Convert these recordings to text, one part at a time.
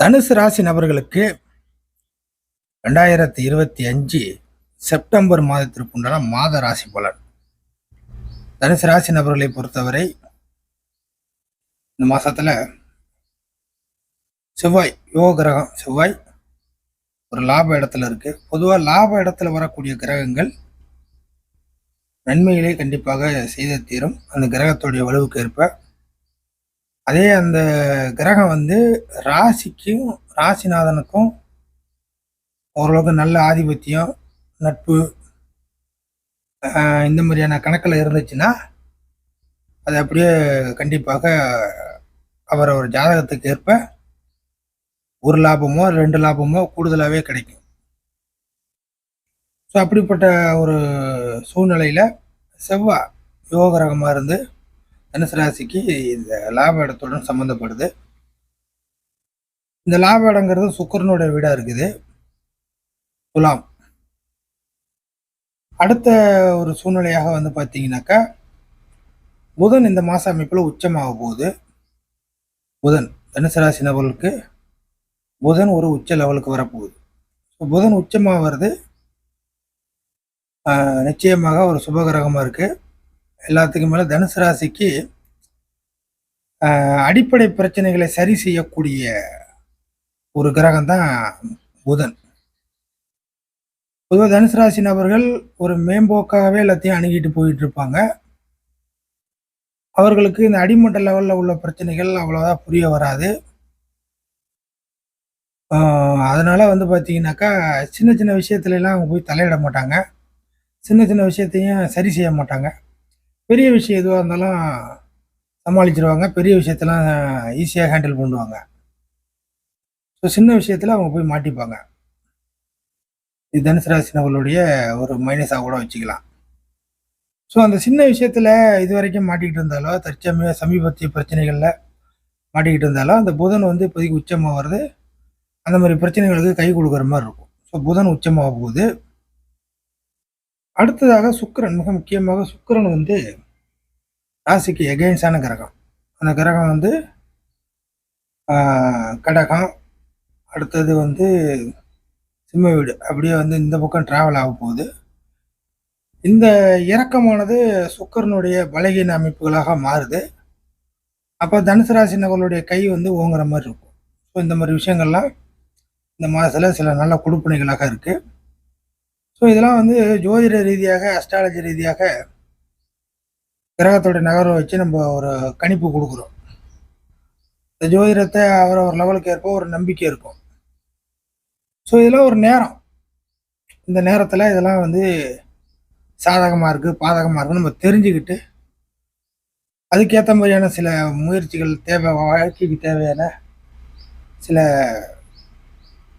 தனுசு ராசி நபர்களுக்கு ரெண்டாயிரத்தி இருபத்தி அஞ்சு செப்டம்பர் மாதத்திற்கு உண்டான மாத ராசி பலன். தனுசு ராசி நபர்களை பொறுத்தவரை இந்த மாசத்துல செவ்வாய் யோக கிரகம் செவ்வாய் ஒரு லாப இடத்துல இருக்கு. பொதுவாக லாப இடத்துல வரக்கூடிய கிரகங்கள் நன்மைகளை கண்டிப்பாக செய்த தீரும். அந்த கிரகத்துடைய வலுவுக்கு ஏற்ப அதே அந்த கிரகம் வந்து ராசிக்கும் ராசிநாதனுக்கும் ஓரளவுக்கு நல்ல ஆதிபத்தியம் நட்பு இந்த மாதிரியான கணக்கில் இருந்துச்சுன்னா அது அப்படியே கண்டிப்பாக அவர் ஒரு ஜாதகத்துக்கு ஏற்ப ஒரு லாபமோ ரெண்டு லாபமோ கூடுதலாகவே கிடைக்கும். ஸோ அப்படிப்பட்ட ஒரு சூழ்நிலையில் செவ்வாய் யோகரகமாக இருந்து தனுசு ராசிக்கு இந்த லாப இடத்துடன் சம்மந்தப்படுது இந்த லாப இடங்கிறது சுக்கரனுடைய வீடாக இருக்குது. துலாம். அடுத்த ஒரு சூழ்நிலையாக வந்து பார்த்தீங்கன்னாக்கா புதன் இந்த மாத அமைப்பில் உச்சமாக போகுது. புதன் தனுசு ராசி நபர்களுக்கு புதன் ஒரு உச்ச லெவலுக்கு வரப்போகுது. ஸோ புதன் உச்சமாக வருது. ஆஹ் நிச்சயமாக ஒரு சுபகிரகமாக இருக்குது எல்லாத்துக்கும் மேலே தனுசு ராசிக்கு அடிப்படை பிரச்சனைகளை சரி செய்யக்கூடிய ஒரு கிரகம் தான் புதன். பொதுவாக தனுசு ராசி நபர்கள் ஒரு மேம்போக்காகவே எல்லாத்தையும் அணுகிட்டு போயிட்டு இருப்பாங்க அவர்களுக்கு இந்த அடிமட்ட லெவலில் உள்ள பிரச்சனைகள் அவ்வளோவா புரிய வராது. அதனால் வந்து பார்த்தீங்கன்னாக்கா சின்ன சின்ன விஷயத்துலலாம் அவங்க போய் தலையிட மாட்டாங்க. சின்ன சின்ன விஷயத்தையும் சரி செய்ய மாட்டாங்க. பெரிய விஷயம் எதுவாக இருந்தாலும் சமாளிச்சிருவாங்க. பெரிய விஷயத்தெல்லாம் ஈஸியாக ஹேண்டில் பண்ணுவாங்க. ஸோ சின்ன விஷயத்தில் அவங்க போய் மாட்டிப்பாங்க. இது தனுசு ராசினவர்களுடைய ஒரு மைனஸாக கூட வச்சுக்கலாம். ஸோ அந்த சின்ன விஷயத்தில் இது வரைக்கும் மாட்டிக்கிட்டு இருந்தாலோ தற்சமய சமீபத்திய பிரச்சனைகளில் மாட்டிக்கிட்டு இருந்தாலோ அந்த புதன் வந்து இப்போதைக்கு உச்சமாக வருது. அந்த மாதிரி பிரச்சனைகளுக்கு கை கொடுக்குற மாதிரி இருக்கும். ஸோ புதன் உச்சமாக போகுது. அடுத்ததாக சுக்கிரன் மிக முக்கியமாக சுக்கரன் வந்து ராசிக்கு எகெயின்ஸான கிரகம். அந்த கிரகம் வந்து கடகம். அடுத்தது வந்து சிம்ம வீடு. அப்படியே வந்து இந்த பக்கம் ட்ராவல் ஆக போகுது. இந்த இறக்கமானது சுக்கரனுடைய பலகீன அமைப்புகளாக மாறுது. அப்போ தனுசு ராசி நபர்களுடைய கை வந்து ஓங்குற மாதிரி இருக்கும். ஸோ இந்த மாதிரி விஷயங்கள்லாம் இந்த மாதத்தில் சில நல்ல கொடுப்பனைகளாக இருக்குது ஸோ இதெல்லாம் வந்து ஜோதிட ரீதியாக அஸ்ட்ராலஜி ரீதியாக கிரகத்தோட நகர்வை வச்சு நம்ம ஒரு கணிப்பு கொடுக்குறோம். இந்த ஜோதிடத்தை அவர் ஒரு லெவலுக்கு ஏற்ப ஒரு நம்பிக்கை இருக்கும். ஸோ இதெல்லாம் ஒரு நேரம். இந்த நேரத்தில் இதெல்லாம் வந்து சாதகமாக இருக்குது பாதகமாக இருக்குன்னு நம்ம தெரிஞ்சுக்கிட்டு அதுக்கேற்ற மாதிரியான சில முயற்சிகள் தேவை வாழ்க்கைக்கு தேவையான சில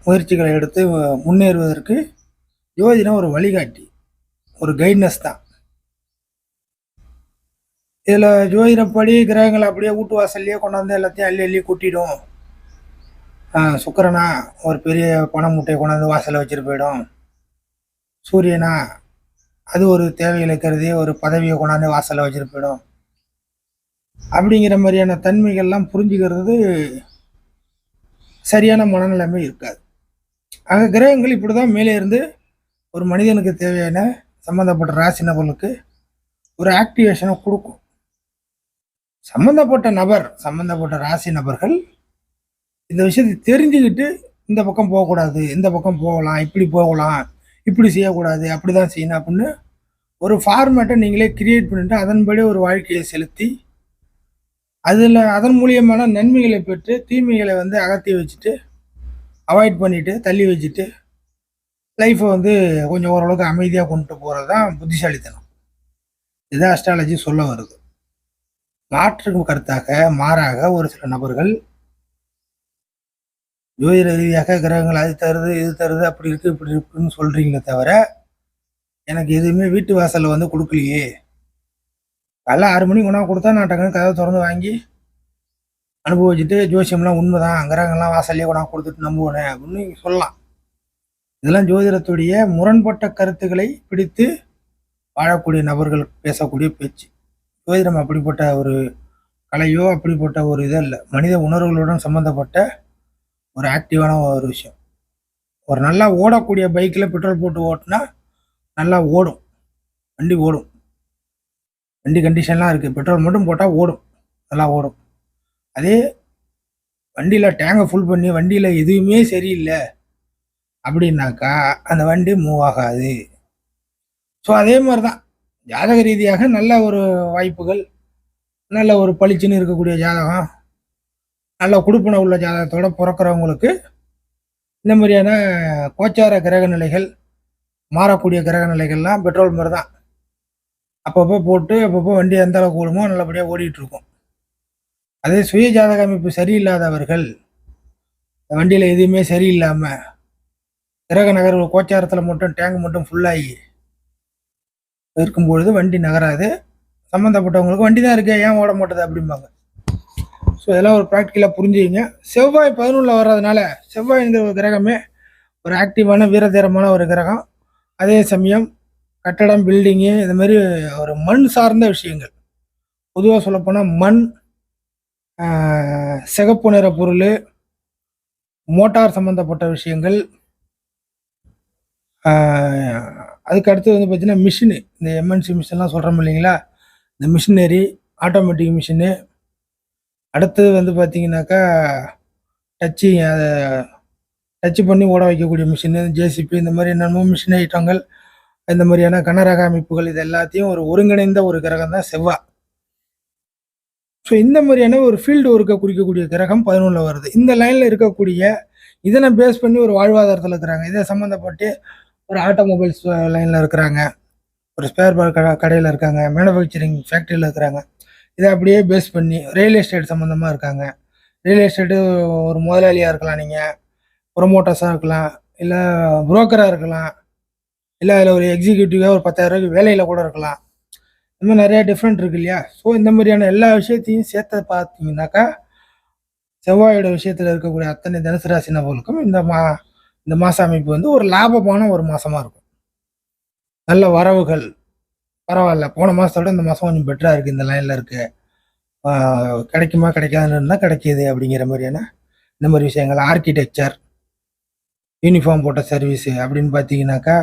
முயற்சிகளை எடுத்து முன்னேறுவதற்கு யோஜனை ஒரு வழிகாட்டி ஒரு கைட்னஸ் தான். இதில் ஜோதிடப்படி கிரகங்கள் அப்படியே வீட்டு வாசல்லையே கொண்டாந்து எல்லாத்தையும் அள்ளி அள்ளி கொட்டிடும். சுக்கரனா சுக்கிரனா ஒரு பெரிய பண மூட்டையை கொண்டாந்து வாசலில் வச்சுட்டு போயிடும். சூரியனா அது ஒரு தேவை கருதி ஒரு பதவியை கொண்டாந்து வாசலில் வச்சுட்டு போயிடும். அப்படிங்கிற மாதிரியான தன்மைகள்லாம் புரிஞ்சுக்கிறது சரியான மனநிலைமை இருக்காது. ஆக கிரகங்கள் இப்படி தான் மேலே இருந்து ஒரு மனிதனுக்கு தேவையான சம்மந்தப்பட்ட ராசி நபர்களுக்கு ஒரு ஆக்டிவேஷனை கொடுக்கும். சம்மந்தப்பட்ட நபர் சம்மந்தப்பட்ட ராசி நபர்கள் இந்த விஷயத்தை தெரிஞ்சுக்கிட்டு இந்த பக்கம் போகக்கூடாது இந்த பக்கம் போகலாம் இப்படி போகலாம் இப்படி செய்யக்கூடாது அப்படி தான் செய்யணும் அப்படின்னு ஒரு ஃபார்மேட்டை நீங்களே கிரியேட் பண்ணிட்டு அதன்படி ஒரு வாழ்க்கையை செலுத்தி அதில் அதன் மூலியமான நன்மைகளை பெற்று தீமைகளை வந்து அகற்றி வச்சுட்டு அவாய்ட் பண்ணிவிட்டு தள்ளி வச்சுட்டு லைஃப்பை வந்து கொஞ்சம் ஓரளவுக்கு அமைதியாக கொண்டு போகிறது தான் புத்திசாலித்தனம். இதுதான் அஸ்ட்ராலஜி சொல்ல வருது. மாற்று கருத்தாக மாறாக ஒரு சில நபர்கள் ஜோதிட ரீதியாக கிரகங்கள் அது தருது இது தருது அப்படி இருக்கு இப்படி இருக்குன்னு சொல்றீங்களே தவிர எனக்கு எதுவுமே வீட்டு வாசலில் வந்து கொடுக்கலையே. காலைல ஆறு மணிக்கு கொண்டாந்து கொடுத்தா நான் டக்குனு கதவை திறந்து வாங்கி அனுபவிச்சுட்டு ஜோசியம்லாம் உண்மைதான் கிரகங்கள்லாம் வாசல்லையே கொண்டாந்து கொடுத்துட்டு நம்புவேன் அப்படின்னு சொல்லலாம். இதெல்லாம் ஜோதிடத்துடைய முரண்பட்ட கருத்துக்களை பிடித்து வாழக்கூடிய நபர்கள் பேசக்கூடிய பேச்சு. ஜோதிடம் அப்படிப்பட்ட ஒரு கலையோ அப்படிப்பட்ட ஒரு இதோ இல்லை மனித உணர்வுகளுடன் சம்மந்தப்பட்ட ஒரு ஆக்டிவான ஒரு விஷயம். ஒரு நல்லா ஓடக்கூடிய பைக்கில் பெட்ரோல் போட்டு ஓட்டினா நல்லா ஓடும். வண்டி ஓடும். வண்டி கண்டிஷன்லாம் இருக்குது பெட்ரோல் மட்டும் போட்டால் ஓடும். நல்லா ஓடும். அதே வண்டியில் டேங்கை ஃபுல் பண்ணி வண்டியில் எதுவுமே சரியில்லை அப்படின்னாக்கா அந்த வண்டி மூவ் ஆகாது. ஸோ அதே மாதிரி தான் ஜாதக ரீதியாக நல்ல ஒரு வாய்ப்புகள் நல்ல ஒரு பளிச்சுன்னு இருக்கக்கூடிய ஜாதகம் நல்ல குடுப்பின உள்ள ஜாதகத்தோட பிறக்கிறவங்களுக்கு இந்த மாதிரியான கோச்சார கிரக நிலைகள் மாறக்கூடிய கிரக நிலைகள்லாம் பெட்ரோல் மாதிரி தான். அப்பப்போ போட்டு அப்பப்போ வண்டி எந்த அளவுக்கு ஓடுமோ நல்லபடியாக ஓடிட்டுருக்கும். அதே சுய ஜாதக அமைப்பு சரியில்லாதவர்கள் வண்டியில் எதுவுமே சரியில்லாமல் கிரக நகர்வு கோச்சாரத்தில் மட்டும் டேங்க் மட்டும் ஃபுல்லாகி இருக்கும்பொழுது வண்டி நகராது. சம்மந்தப்பட்டவங்களுக்கு வண்டி தான் இருக்கு. ஏன் ஓட மாட்டேது அப்படிம்பாங்க. ஸோ இதெல்லாம் ஒரு ப்ராக்டிக்கலாக புரிஞ்சுக்கிங்க. செவ்வாய் பதினொன்றில் வர்றதுனால செவ்வாய்ங்கிற ஒரு கிரகமே ஒரு ஆக்டிவான வீரதீரமான ஒரு கிரகம். அதே சமயம் கட்டடம் பில்டிங்கு இந்த மாதிரி ஒரு மண் சார்ந்த விஷயங்கள். பொதுவாக சொல்லப்போனால் மண் சிகப்பு நிற பொருள் மோட்டார் சம்மந்தப்பட்ட விஷயங்கள் அதுக்கு அடுத்து வந்து பார்த்தீங்கன்னா மிஷினு. இந்த எம்என்சி மிஷின்லாம் சொல்கிறோம் இல்லைங்களா? இந்த மிஷினரி ஆட்டோமேட்டிக் மிஷினு. அடுத்தது வந்து பார்த்தீங்கன்னாக்கா டச்சு அதை டச்சு பண்ணி ஓட வைக்கக்கூடிய மிஷினு ஜேசிபி இந்த மாதிரி என்னென்னமோ மிஷின் ஐட்டங்கள் இந்த மாதிரியான கனரக அமைப்புகள் இது எல்லாத்தையும் ஒரு ஒருங்கிணைந்த ஒரு கிரகம் தான் செவ்வாய் ஸோ இந்த மாதிரியான ஒரு ஃபீல்டு ஒர்க்கை குறிக்கக்கூடிய கிரகம் பதினொன்றில் வருது. இந்த லைனில் இருக்கக்கூடிய இதனை பேஸ் பண்ணி ஒரு வாழ்வாதாரத்தில் இருக்கிறாங்க. இதை சம்மந்தப்பட்டு ஒரு ஆட்டோமொபைல்ஸ் லைனில் இருக்கிறாங்க. ஒரு ஸ்பேர் பார்ட் கடையில் இருக்காங்க. மேனுஃபேக்சரிங் ஃபேக்ட்ரியில் இருக்கிறாங்க. இதை அப்படியே பேஸ் பண்ணி ரியல் எஸ்டேட் சம்மந்தமாக இருக்காங்க. ரியல் எஸ்டேட்டு ஒரு முதலாளியாக இருக்கலாம் நீங்கள் ப்ரொமோட்டர்ஸாக இருக்கலாம். இல்லை புரோக்கராக இருக்கலாம். இல்லை அதில் ஒரு எக்ஸிக்யூட்டிவாக ஒரு பத்தாயிரம் ரூபாய்க்கு வேலையில் கூட இருக்கலாம். இந்த மாதிரி நிறையா டிஃப்ரெண்ட் இருக்கு இல்லையா? ஸோ இந்த மாதிரியான எல்லா விஷயத்தையும் சேர்த்து பார்த்தீங்கன்னாக்கா செவ்வாயோட விஷயத்தில் இருக்கக்கூடிய அத்தனை தனுசு ராசி நபர்களுக்கும் இந்த மா இந்த மாச அமைப்பு வந்து ஒரு லாபமான ஒரு மாசமா இருக்கும். நல்ல வரவுகள். பரவாயில்ல. போன மாசத்தோட இந்த மாசம் கொஞ்சம் பெட்டரா இருக்கு. இந்த லைன்ல இருக்கு. கிடைக்குமா கிடைக்காதுன்னு இருந்தால் கிடைக்கிது அப்படிங்கிற மாதிரியான இந்த மாதிரி விஷயங்கள். ஆர்கிடெக்சர் யூனிஃபார்ம் போட்ட சர்வீஸ் அப்படின்னு பார்த்தீங்கன்னாக்கா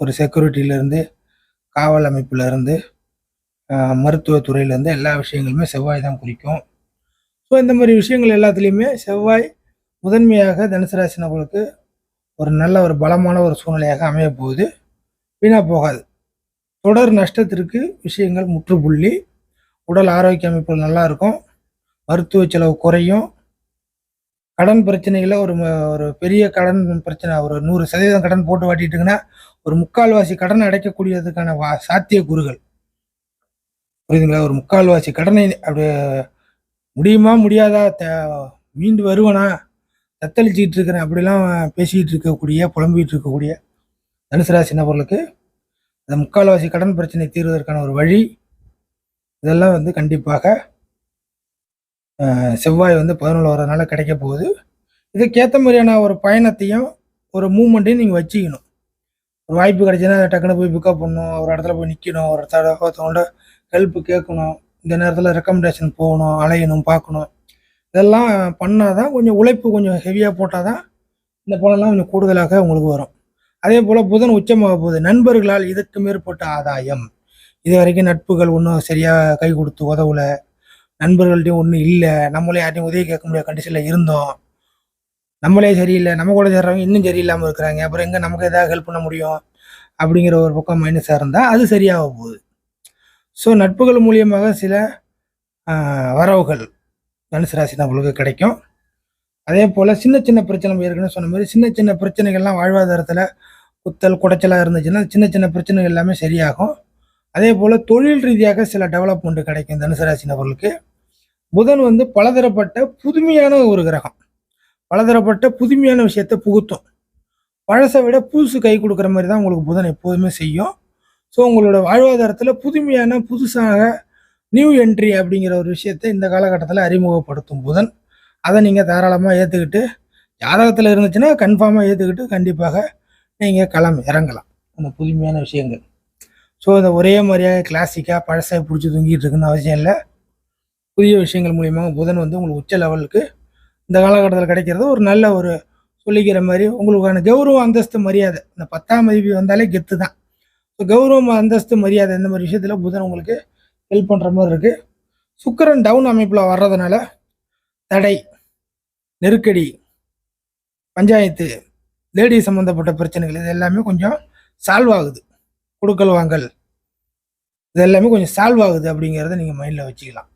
ஒரு செக்யூரிட்டியிலேருந்து காவல் அமைப்புலேருந்து மருத்துவத்துறையிலேருந்து எல்லா விஷயங்களுமே செவ்வாய் தான் குறிக்கும். ஸோ இந்த மாதிரி விஷயங்கள் எல்லாத்துலேயுமே செவ்வாய் முதன்மையாக தனுசு ராசி நபர்களுக்கு ஒரு நல்ல ஒரு பலமான ஒரு சூழ்நிலையாக அமைய போகுது வீணாக போகாது. தொடர் நஷ்டத்திற்கு விஷயங்கள் முற்றுப்புள்ளி. உடல் ஆரோக்கிய அமைப்புகள் நல்லா இருக்கும். மருத்துவ செலவு குறையும். கடன் பிரச்சனைகளை ஒரு ம- ஒரு பெரிய கடன் பிரச்சனை ஒரு நூறு சதவீதம் கடன் போட்டு வாட்டிட்டுங்கன்னா ஒரு முக்கால்வாசி கடன் அடைக்கக்கூடியதுக்கான வா சாத்திய கூறுகள் புரியுதுங்களா? ஒரு முக்கால்வாசி கடனை அப்படி முடியுமா முடியாதா? த மீண்டு வருவனா? தத்தளிச்சிக்கிட்டு இருக்கிறேன் அப்படிலாம் பேசிக்கிட்டு இருக்கக்கூடிய புலம்பிக்கிட்டு இருக்கக்கூடிய தனுசு ராசி நபர்களுக்கு அந்த முக்கால்வாசி கடன் பிரச்சனை தீர்வதற்கான ஒரு வழி இதெல்லாம் வந்து கண்டிப்பாக செவ்வாய் வந்து பதினொன்று வரதுனால கிடைக்க போகுது. இதுக்கேற்ற மாதிரியான ஒரு பயணத்தையும் ஒரு மூமெண்ட்டையும் நீங்கள் வச்சுக்கணும். ஒரு வாய்ப்பு கிடைச்சுன்னா டக்குன்னு போய் பிக்கப் பண்ணணும். ஒரு இடத்துல போய் நிற்கணும் ஒரு இடத்துல ஒருத்தவங்கள்ட்ட ஹெல்ப் கேட்கணும். இந்த நேரத்தில் ரெக்கமெண்டேஷன் போகணும் அலையணும் பார்க்கணும். இதெல்லாம் பண்ணால் தான் கொஞ்சம் உழைப்பு கொஞ்சம் ஹெவியாக போட்டால் தான் இந்த பலன்லாம் கொஞ்சம் கூடுதலாக உங்களுக்கு வரும். அதே போல் புதன் உச்சமாக போகுது. நண்பர்களால் இதற்கு மேற்பட்ட ஆதாயம். இது வரைக்கும் நட்புகள் ஒன்றும் சரியாக கை கொடுத்து உதவல. நண்பர்கள்ட்டையும் ஒன்றும் இல்லை. நம்மளே யார்ட்டையும் உதவி கேட்க முடியாத கண்டிஷனில் இருந்தோம். நம்மளே சரியில்லை. நம்ம கூட சேர்றவங்க இன்னும் சரியில்லாமல் இருக்கிறாங்க. அப்புறம் எங்கே நமக்கு எதாவது ஹெல்ப் பண்ண முடியும்? அப்படிங்கிற ஒரு பக்கம் மைனஸாக இருந்தால் அது சரியாக போகுது. ஸோ நட்புகள் மூலியமாக சில வரவுகள். தனுசு ராசி நம்மளுக்கு கிடைக்கும். அதே போல் சின்ன சின்ன பிரச்சனை ஏற்கனவே சொன்ன மாதிரி சின்ன சின்ன பிரச்சனைகள்லாம் வாழ்வாதாரத்தில் குத்தல் குடைச்சலாக இருந்துச்சுன்னா சின்ன சின்ன பிரச்சனைகள் எல்லாமே சரியாகும். அதே போல் தொழில் ரீதியாக சில டெவலப்மெண்ட் கிடைக்கும் தனுசு ராசி நபர்களுக்கு. புதன் வந்து பலதரப்பட்ட புதுமையான ஒரு கிரகம். பலதரப்பட்ட புதுமையான விஷயத்தை புகுத்தும். பழசை விட புதுசு கை கொடுக்குற மாதிரி தான் உங்களுக்கு புதன் எப்போதுமே செய்யும். ஸோ உங்களோட வாழ்வாதாரத்தில் புதுமையான புதுசாக நியூ என்ட்ரி அப்படிங்கிற ஒரு விஷயத்தை இந்த காலகட்டத்தில் அறிமுகப்படுத்தும் புதன். அதை நீங்கள் தாராளமாக ஏற்றுக்கிட்டு ஜாதகத்தில் இருந்துச்சுன்னா கன்ஃபார்மாக ஏற்றுக்கிட்டு கண்டிப்பாக நீங்கள் களம் இறங்கலாம். அந்த புதுமையான விஷயங்கள். ஸோ இந்த ஒரே மாதிரியாக கிளாசிக்காக பழசாக பிடிச்சி தூங்கிட்டு இருக்குன்னு அவசியம் இல்லை. புதிய விஷயங்கள் மூலியமாக புதன் வந்து உங்களுக்கு உச்ச லெவலுக்கு இந்த காலகட்டத்தில் கிடைக்கிறது ஒரு நல்ல ஒரு சொல்லிக்கிற மாதிரி உங்களுக்கான கௌரவம் அந்தஸ்து மரியாதை. இந்த பத்தாம் மதிப்பு வந்தாலே கெத்து தான் ஸோ கௌரவ அந்தஸ்து மரியாதை இந்த மாதிரி விஷயத்தில் புதன் உங்களுக்கு ஹெல்ப் பண்ணுற மாதிரி இருக்குது சுக்கிரன் டவுன் அமைப்பில் வர்றதுனால தடை நெருக்கடி பஞ்சாயத்து லேடி சம்மந்தப்பட்ட பிரச்சனைகள் இது எல்லாமே கொஞ்சம் சால்வ் ஆகுது. கொடுக்கல் வாங்கல் இது எல்லாமே கொஞ்சம் சால்வ் ஆகுது அப்படிங்கிறத நீங்கள் மைண்டில் வச்சுக்கலாம்.